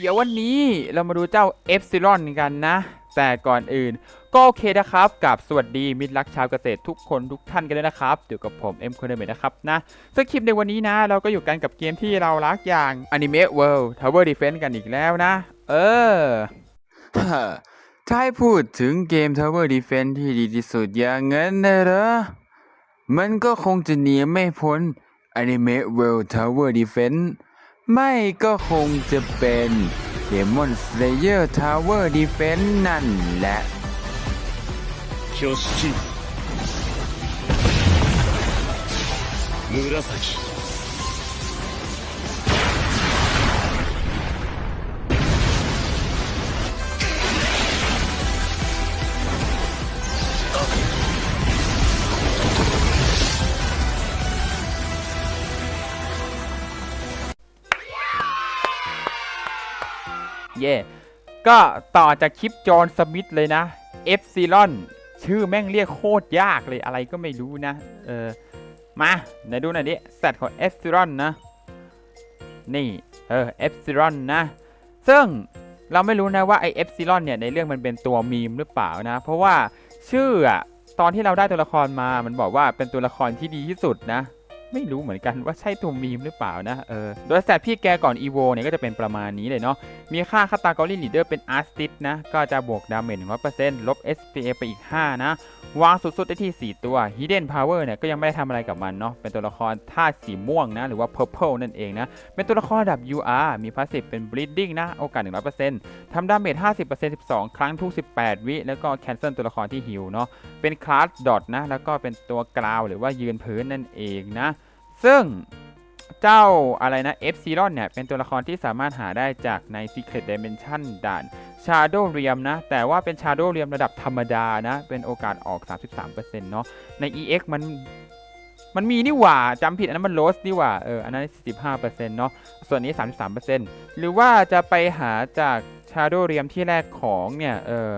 เดี๋ยววันนี้เรามาดูเจ้าเอฟซิลอนกันนะ แต่ก่อนอื่น ก็โอเคนะครับกับสวัสดีมิตรรักชาวเกษตรทุกคนทุกท่านกันด้วยนะครับอยู่กับผมเอ็มคนเดิมนะครับนะซึ่งคลิปในวันนี้นะ เราก็อยู่กันกับเกมที่เรารักอย่าง Anime World Tower Defense กันอีกแล้วนะ เออถ้าให้พูดถึงเกม Tower Defense ที่ดีที่สุดอย่างนั้นนะเหรอมันก็คงจะหนีไม่พ้น Anime World Tower Defense ไม่ก็คงจะเป็น Demon Slayer Tower Defense นั่นแหละ 挙式紫。 เย่ก็ต่อจากคลิปจอห์นสมิธเลยนะเอฟซิลอนชื่อแม่งเรียกโคตรยากเลยอะไรก็ไม่รู้นะ เออ มาไหนดูหน่อยดิแซดของเอฟซิลอนนะ นี่ เออเอฟซิลอนนะ ซึ่งเราไม่รู้นะว่าไอเอฟซิลอนเนี่ยในเรื่องมันเป็นตัวมีมหรือเปล่านะ เพราะว่าชื่ออะตอนที่เราได้ตัวละครมา มันบอกว่าเป็นตัวละครที่ดีที่สุดนะ ไม่รู้เหมือนกันว่าใช่ตัวมีมหรือเปล่านะเออโดยสแตทพี่แกก่อนอีโวเนี่ยก็จะเป็นประมาณนี้เลยเนาะมีค่าคาตากอรี่ลีเดอร์เป็นอาร์ติสนะ ก็จะบวกดาเมจ100%ลบ SPA ไปอีก 5 นะ วางสุดๆได้ที่ 4 ตัว Hidden Power เนี่ยก็ยังไม่ได้ทำอะไรกับมันเนาะเป็นตัวละครธาตุสีม่วงนะ หรือว่า Purple นั่นเองนะ เป็นตัวละครระดับ UR มีพาสซีฟเป็น Bleeding นะ โอกาส 100%ทำดาเมจ50% 12 ครั้งทุก 18 วิ แล้วก็ Cancel ตัวละครที่ฮิวเนาะเป็นคลาสดอทนะแล้วก็เป็นตัวกราวหรือว่ายืนพื้นนั่นเองนะ ซึ่งเจ้าอะไรนะ F z e r o n เนี่ย เป็นตัวละครที่สามารถหาได้จากใน Secret Dimension ด่าน Shadow Realm นะ แต่ว่าเป็น Shadow Realm ระดับธรรมดานะ เป็นโอกาสออก 33%เนาะใน EX มันมันมีนี่หว่าจำผิดอันนั้นมันโ s สนี่หว่าเอออันนั้น 45%เนาะส่วนนี้ 33%หรือว่าจะไปหาจาก Shadow Realm ที่แรกของเนี่ยเออ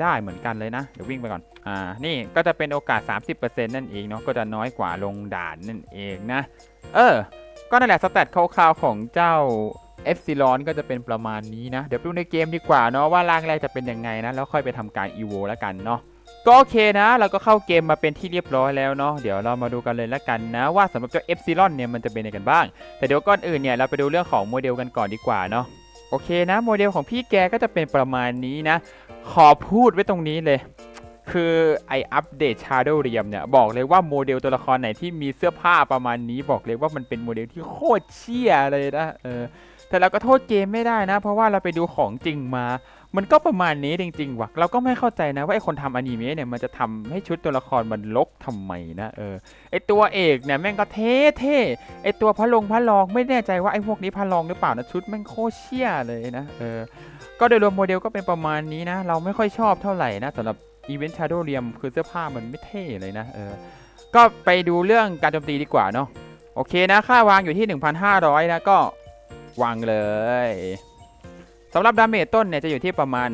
ได้เหมือนกันเลยนะ เดี๋ยววิ่งไปก่อน อ่า นี่ก็จะเป็นโอกาส 30%นั่นเองเนาะ ก็จะน้อยกว่าลงด่านนั่นเองนะ เออ ก็นั่นแหละสแตทคร่าวๆของเจ้า F ซิลอนก็จะเป็นประมาณนี้นะ เดี๋ยวไปดูในเกมดีกว่าเนาะว่าร่างแรกจะเป็นยังไงนะ แล้วค่อยไปทำการ e v o แล้วกันเนาะก็โอเคนะ เราก็เข้าเกมมาเป็นที่เรียบร้อยแล้วเนาะเดี๋ยวเรามาดูกันเลยแล้วกันนะ ว่าสำหรับเจ้า F ซิลอนเนี่ยมันจะเป็นยังไงกันบ้าง แต่เดี๋ยวก่อนอื่นเนี่ยเราไปดูเรื่องของโมเดลกันก่อนดีกว่าเนาะ โอเคนะโมเดลของพี่แกก็จะเป็นประมาณนี้นะ ขอพูดไว้ตรงนี้เลย คือไออัปเดตชาร์โดเรียมเนี่ย บอกเลยว่าโมเดลตัวละครไหนที่มีเสื้อผ้าประมาณนี้ บอกเลยว่ามันเป็นโมเดลที่โคตรเชี่ยเลยนะเออ แต่เราก็โทษเกมไม่ได้นะ เพราะว่าเราไปดูของจริงมา มันก็ประมาณนี้จริงๆว่ะเราก็ไม่เข้าใจนะว่าไอคนทำอนิเมะเนี่ยมันจะทำให้ชุดตัวละครมันลกทำไมนะเออไอตัวเอกเนี่ยแม่งก็เท่เท่ไอตัวพระลงพระรองไม่แน่ใจว่าไอพวกนี้พระรองหรือเปล่านะชุดแม่งโคเชี่ยเลยนะเออก็โดยรวมโมเดลก็เป็นประมาณนี้นะ เราไม่ค่อยชอบเท่าไหร่นะสำหรับอีเวนต์ชาร์โดเรียมคือเสื้อผ้ามันไม่เท่เลยนะเออก็ไปดูเรื่องการโจมตีดีกว่าเนาะโอเคนะ ค่าวางอยู่ที่ 1,500 นะ ก็ วางเลยสำหรับดาเมจต้นเนี่ยจะอยู่ที่ประมาณ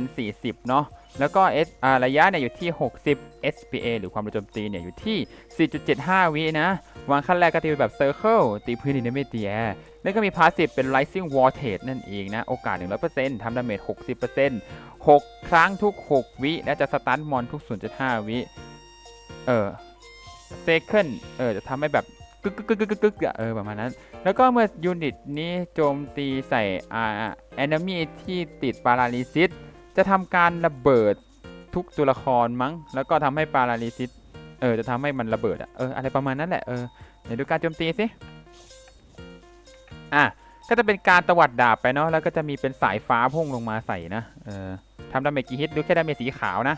6,040 เนาะ แล้วก็ S อระยะเนี่ยอยู่ที่ 60 SPA หรือความเร็วโจมตีเนี่ยอยู่ที่ 4.75 วินะ วางขั้นแรกก็ตีเป็นแบบ Circle ตีพื้นดินไม่ตีแอร์แล้วก็มีพาสซีฟเป็น Rising Voltage นั่นเองนะ โอกาส 100%ทำดาเมจ 60% 6 ครั้งทุก 6 วิ และจะสตันมอนทุก 0.5 วิ เออ Second เออจะทำให้แบบ กึกกึกกึกกึกกึกกึกอะเออประมาณนั้น แล้วก็เมื่อยูนิตนี้โจมตีใส่อ่า enemy ที่ติด Paralysis จะทำการระเบิดทุกตัวละครมั้ง แล้วก็ทำให้ Paralysis เออจะทำให้มันระเบิดอะเอออะไรประมาณนั้นแหละเออเดี๋ยวดูการโจมตีสิอะก็จะเป็นการตวัดดาบไปเนาะแล้วก็จะมีเป็นสายฟ้าพุ่งลงมาใส่นะเออทำดาเมจกี่ฮิตดูแค่ดาเมจสีขาวนะ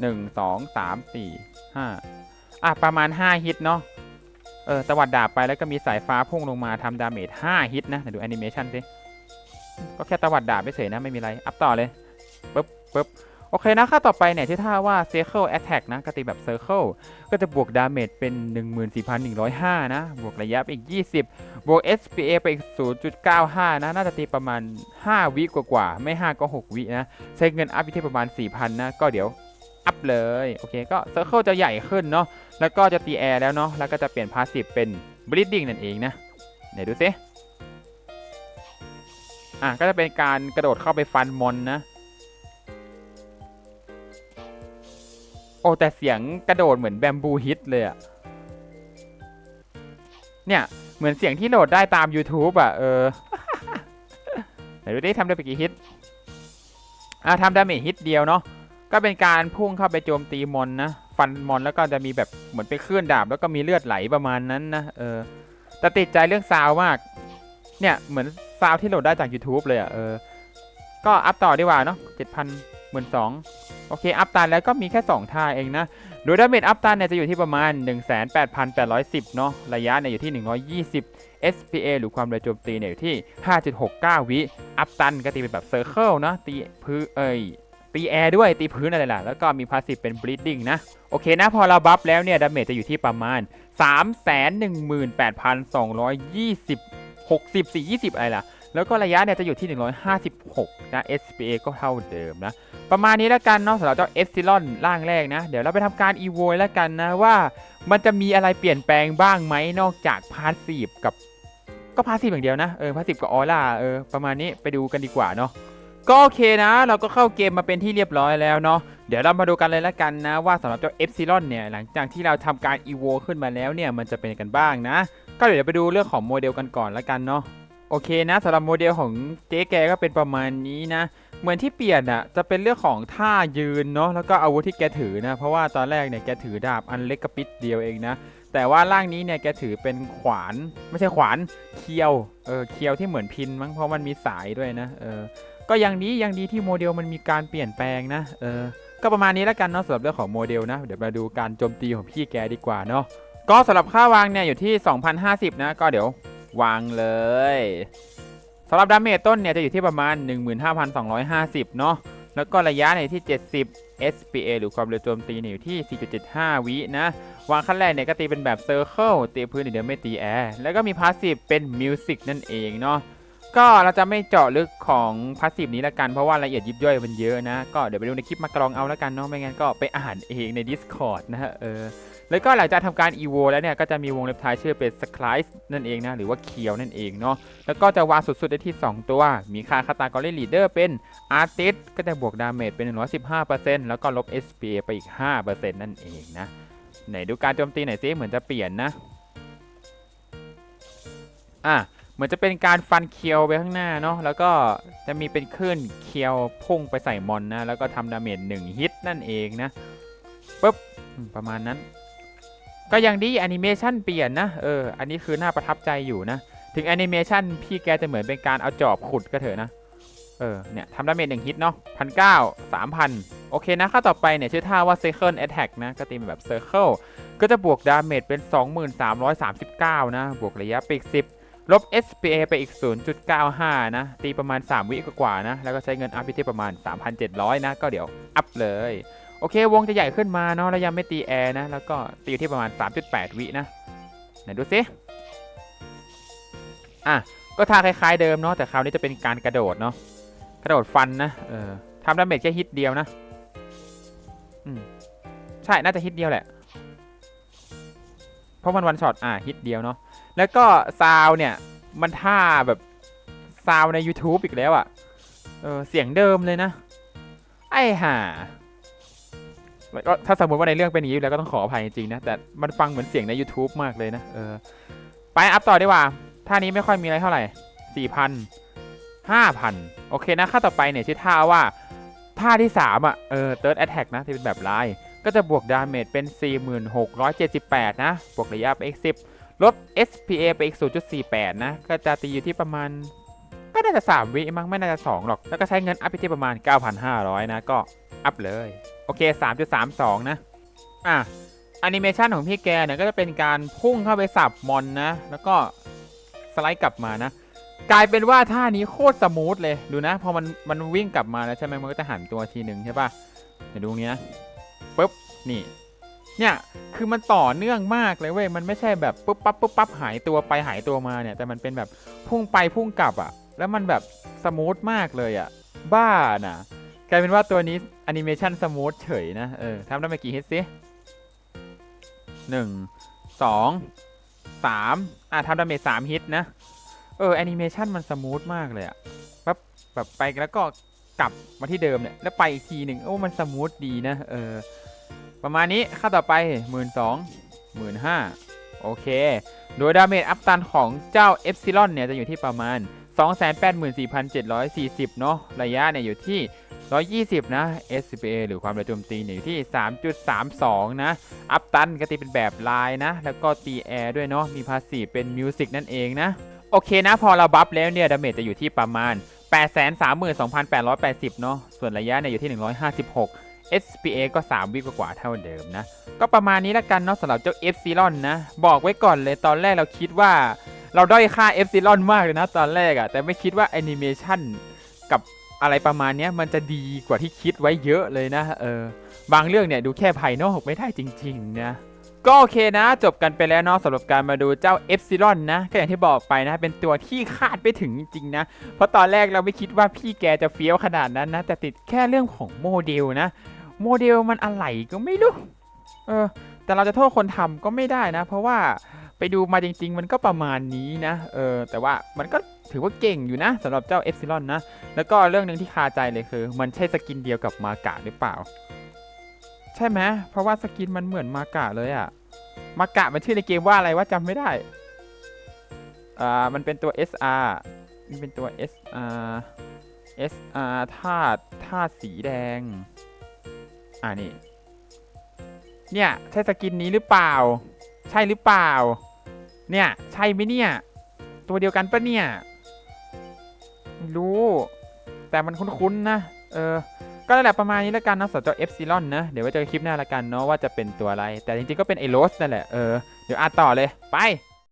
หนึ่งสองสามสี่ห้า อะประมาณห้าฮิตเนาะเออตวัดดาบไปแล้วก็มีสายฟ้าพุ่งลงมาทำดาเมจห้าฮิตนะเดี๋ยวดูแอนิเมชันสิก็แค่ตวัดดาบไม่เฉยนะไม่มีอะไร อัพต่อเลยปึ๊บปึ๊บโอเคนะค่าต่อไปเนี่ยที่ท่าว่า Circle Attack นะก็ตีแบบ Circle ก็จะบวกดาเมจเป็น 14,105 นะ บวกระยะไปอีก 20 บวก SPA ไปอีก 0.95 นะ น่าจะตีประมาณ 5 วิกว่าๆ ไม่ 5 ก็ 6 วินะ ใช้เงินอัพอยู่ที่ประมาณ 4,000 นะ ก็เดี๋ยว อัพเลยโอเคก็ Circle จะใหญ่ขึ้นเนาะแล้วก็จะตีแอร์แล้วเนาะแล้วก็จะเปลี่ยนพาสซีฟเป็น Bleeding นั่นเองนะไหนดูซิอะก็จะเป็นการกระโดดเข้าไปฟันมอนนะโอ้แต่เสียงกระโดดเหมือนแบมบูฮิตเลยอะเนี่ย เหมือนเสียงที่โหลดได้ตาม YouTube อะ เออไหนดูดิทำได้ไปกี่ฮิต อะทำดาเมจฮิตเดียวเนาะ ก็เป็นการพุ่งเข้าไปโจมตีมอนนะ ฟันมอนแล้วก็จะมีแบบเหมือนเป็นคลื่อนดาบ แล้วก็มีเลือดไหลประมาณนั้นนะเออแต่ติดใจเรื่องซาวมาก เนี่ยเหมือนซาวที่โหลดได้จาก YouTube เลยอะเออ ก็อัพต่อดีกว่าเนาะเจ็ดพันหมื่นสองโอเค อัพตันแล้วก็มีแค่ 2 ท่าเองนะ โดยดาเมจอัพตันเนี่ยจะอยู่ที่ประมาณ 18,810 เนาะระยะเนี่ยอยู่ที่ 120 SPA หรือความเร็วโจมตีเนี่ยอยู่ที่ 5.69 วิ อัพตันก็ตีเป็นแบบเซอร์เคิลเนาะตีพื้นเอ้ย ตีแอร์ด้วยตีพื้นอะไรล่ะ แล้วก็มีพาสซีฟเป็น bleeding นะ โอเคนะ พอเราบัฟแล้วเนี่ยดาเมจจะอยู่ที่ประมาณ 318,220 60 420 อะไรล่ะ แล้วก็ระยะเนี่ยจะอยู่ที่ 156 นะ SPA ก็เท่าเดิมนะ ประมาณนี้แล้วกันเนาะสำหรับเจ้าเอฟซิลอนร่างแรกนะ เดี๋ยวเราไปทำการอีโวแล้วกันนะว่า มันจะมีอะไรเปลี่ยนแปลงบ้างไหมนอกจากพาสซีฟกับก็พาสซีฟอย่างเดียวนะ เออพาสซีฟกับออร่าเออประมาณนี้ไปดูกันดีกว่าเนาะ ก็โอเคนะ เราก็เข้าเกมมาเป็นที่เรียบร้อยแล้วเนาะเดี๋ยวเรามาดูกันเลยล้วกันนะ ว่าสำหรับเจ้าเอฟซิลอนเนี่ยหลังจากที่เราทำการอีโวขึ้นมาแล้วเนี่ยมันจะเป็นกันบ้างนะ ก็เดี๋ยวไปดูเรื่องของโมเดลกันก่อนล้วกันเนาะโอเคนะสำหรับโมเดลของเจ๊แกก็เป็นประมาณนี้นะ เหมือนที่เปลี่ยนอะจะเป็นเรื่องของท่ายืนเนาะแล้วก็อาวุธที่แกถือนะ เพราะว่าตอนแรกเนี่ยแกถือดาบอันเล็กกระปิดเดียวเองนะ แต่ว่าร่างนี้เนี่ยแกถือเป็นขวานไม่ใช่ขวานเคียวเออเคียวที่เหมือนพินมั้งเพราะมันมีสายด้วยนะเออ ก็ยังดียังดีที่โมเดลมันมีการเปลี่ยนแปลงนะเออก็ประมาณนี้แล้วกันเนาะสำหรับเรื่องของโมเดลนะ เดี๋ยวมาดูการโจมตีของพี่แกดีกว่าเนาะก็สำหรับค่าวางเนี่ยอยู่ที่ 2050 นะ ก็เดี๋ยววางเลยสำหรับดาเมจต้นเนี่ยจะอยู่ที่ประมาณ 15,250 เนาะแล้วก็ระยะเนี่ยที่ 70 SPA หรือความเร็วโจมตีเนี่ยอยู่ที่ 4.75 วินะ วางขั้นแรกเนี่ยก็ตีเป็นแบบเซอร์เคิลตีพื้นเดียวไม่ตีแอร์ แล้วก็มีพาสซีฟเป็นมิวสิกนั่นเองเนาะ ก็เราจะไม่เจาะลึกของพาสซีฟนี้ละกันเพราะว่ารายละเอียดยิบย่อยมันเยอะนะ ก็เดี๋ยวไปดูในคลิปมากรองเอาล้วกันเนาะไม่งั้นก็ไปอ่านเองใน Discord นะฮะเออแล้วก็หลังจากทำการ EVO แล้วเนี่ย ก็จะมีวงเล็บท้ายชื่อเป็น s c l i c e นั่นเองนะ หรือว่าเคียวนั่นเองเนาะแล้วก็จะวางสุดๆ ได้ที่ 2 ตัว มีค่าคาตากรีลีดเดอร์เป็น Artist ก็จะบวกดาเมจเป็น 115%แล้วก็ลบ SPA ไปอีก 5%นั่นเองนะ ไหนดูการโจมตีไหนซิเหมือนจะเปลี่ยนนะ อะ เหมือนจะเป็นการฟันเคียวไปข้างหน้าเนาะแล้วก็จะมีเป็นคลื่นเคียวพุ่งไปใส่มอนนะ แล้วก็ทำดาเมจ1ฮิตนั่นเองนะปุ๊บประมาณนั้น ก็ยังดีแอนิเมชันเปลี่ยนนะเอออันนี้คือน่าประทับใจอยู่นะ ถึงแอนิเมชันพี่แกจะเหมือนเป็นการเอาจอบขุดก็เถอะนะเออเนี่ยทำดาเมจหนึ่งฮิตเนาะพันเก้าสามพันโอเคนะ ค่าต่อไปเนี่ย ชื่อท่าว่า Second Attack นะ ก็ตีเป็นแบบ Circle ก็จะบวกดาเมจเป็น 2339 นะ บวกระยะปีก10 ลบ SPA ไปอีก 0.95 นะ ตีประมาณ 3 วิกว่าๆนะ แล้วก็ใช้เงินอัพไปที่ประมาณ 3,700 นะ ก็เดี๋ยวอัพเลย โอเควงจะใหญ่ขึ้นมาเนาะแล้วยังไม่ตีแอร์นะ แล้วก็ตีอยู่ที่ประมาณ 3.8 วินะ ไหนดูซิ อะ ก็ท่าคล้ายๆเดิมเนาะแต่คราวนี้จะเป็นการกระโดดเนาะกระโดดฟันนะเออทำดาเมจแค่ฮิตเดียวนะอืมใช่น่าจะฮิตเดียวแหละเพราะมันวันช็อตอะฮิตเดียวเนาะ แล้วก็ซาวเนี่ย มันท่าแบบซาวใน YouTube อีกแล้วอะ่ะ เออเสียงเดิมเลยนะ ไอ้ห่าก็ถ้าสมมติว่าในเรื่องเป็นอย่างนี้แล้วก็ต้องขออภัยจริงๆนะ แต่มันฟังเหมือนเสียงใน YouTube มากเลยนะ เออ ไปอัพต่อดีกว่า ท่านี้ไม่ค่อยมีอะไรเท่าไหร่สี่พันห้าพันโอเคนะ ค่าต่อไปเนี่ยชื่อท่าว่าท่าที่ 3 อะ เออ third attack นะ ที่เป็นแบบไลน์ก็จะบวกดาเมจเป็น 4678 นะ บวกระยะไปอีก10 ลบ SPA ไปอีก 0.48 นะ ก็จะตีอยู่ที่ประมาณ ก็น่าจะ 3 วิมั้งไม่น่าจะ 2 หรอก แล้วก็ใช้เงินอัพไปที่ประมาณ 9,500 นะ ก็อัพเลย โอเค 3.32 นะ อะแอนิเมชันของพี่แกเนี่ยก็จะเป็นการพุ่งเข้าไปสับมอนนะ แล้วก็สไลด์กลับมานะ กลายเป็นว่าท่านี้โคตรสมูทเลยดูนะ พอมันมันวิ่งกลับมาแล้วใช่ไหมมันก็จะหันตัวทีหนึ่งใช่ปะเดี๋ยวดูนี้นะปุ๊บนี่ เนี่ยคือมันต่อเนื่องมากเลยเว้ยมันไม่ใช่แบบปุ๊บปั๊บปุ๊บปั๊บหายตัวไปหายตัวมาเนี่ย แต่มันเป็นแบบพุ่งไปพุ่งกลับอะ่ะ แล้วมันแบบสมูทมากเลยอะ่ะ บ้านะกลายเป็นว่าตัวนี้แอนิเมชันสมูทเฉยนะเออทำได้ไปกี่ฮิตสิหนึ่งสองสามอะทำดาเมจสามฮิตนะ เออแอนิเมชันมันสมูทมากเลยอะปั๊บแบบไปแล้วก็กลับมาที่เดิมเนี่ย แล้วไปอีกทีหนึ่งโอ้มันสมูทดีนะ เออ ประมาณนี้ค่าต่อไปหมื่นสองหมื่นห้าโอเค โดยดาเมจอัพตันของเจ้าเอฟซิลอนเนี่ยจะอยู่ที่ประมาณ 284,740 เนาะระยะเนี่ยอยู่ที่ 120 นะ SCPA หรือความเร็วโจมตีเนี่ยอยู่ที่ 3.32 นะ อัพตันก็ตีเป็นแบบลายนะ แล้วก็ตีแอร์ด้วยเนาะมีภาษีเป็นมิวสิกนั่นเองนะโอเคนะพอเราบัฟแล้วเนี่ยดาเมจจะอยู่ที่ประมาณ 832,880 เนาะส่วนระยะเนี่ยอยู่ที่ 156 SPA ก็ 3 วิกว่าเท่าเดิมนะ ก็ประมาณนี้ละกันเนาะสำหรับเจ้า F ซีรอนนะ บอกไว้ก่อนเลยตอนแรกเราคิดว่า เราด้อยค่า F ซีรอนมากเลยนะตอนแรกอะแต่ไม่คิดว่าแอนิเมชันกับอะไรประมาณนี้มันจะดีกว่าที่คิดไว้เยอะเลยนะเออบางเรื่องเนี่ยดูแค่ภายนอกไม่ได้จริงๆนะก็โอเคนะ จบกันไปแล้วเนาะสำหรับการมาดูเจ้า F ซีรอนนะ ก็อย่างที่บอกไปนะ เป็นตัวที่คาดไม่ถึงจริงๆนะ เพราะตอนแรกเราไม่คิดว่าพี่แกจะเฟี้ยวขนาดนั้นนะ แต่ติดแค่เรื่องของโมเดลนะ โมเดลมันอะไรก็ไม่รู้ เออ แต่เราจะโทษคนทำก็ไม่ได้นะ เพราะว่าไปดูมาจริง ๆ มันก็ประมาณนี้นะ เออ แต่ว่ามันก็ถือว่าเก่งอยู่นะสำหรับเจ้าเอฟซิลอนนะ แล้วก็เรื่องหนึ่งที่คาใจเลยคือ มันใช่สกินเดียวกับมากะหรือเปล่า ใช่ไหมเพราะว่าสกินมันเหมือนมากะเลยอะมากะมันชื่อในเกมว่าอะไรว่าจำไม่ได้อ่ามันเป็นตัว SR มันเป็นตัว SR SR ธาตุธาตุสีแดง อ่านี่ เนี่ยใช่สกินนี้หรือเปล่า ใช่หรือเปล่า เนี่ย ใช่ไหมเนี่ย ตัวเดียวกันปะเนี่ยไม่รู้ แต่มันคุ้นๆนะ เออ ก็นั่นแหละประมาณนี้แล้วกันนะสำหรับเจ้าเอฟซิลอนนะ เดี๋ยวไว้เจอคลิปหน้าละกันเนาะว่าจะเป็นตัวอะไร แต่จริงๆก็เป็นไอโรสนั่นแหละ เออ เดี๋ยวอ่านต่อเลย ไป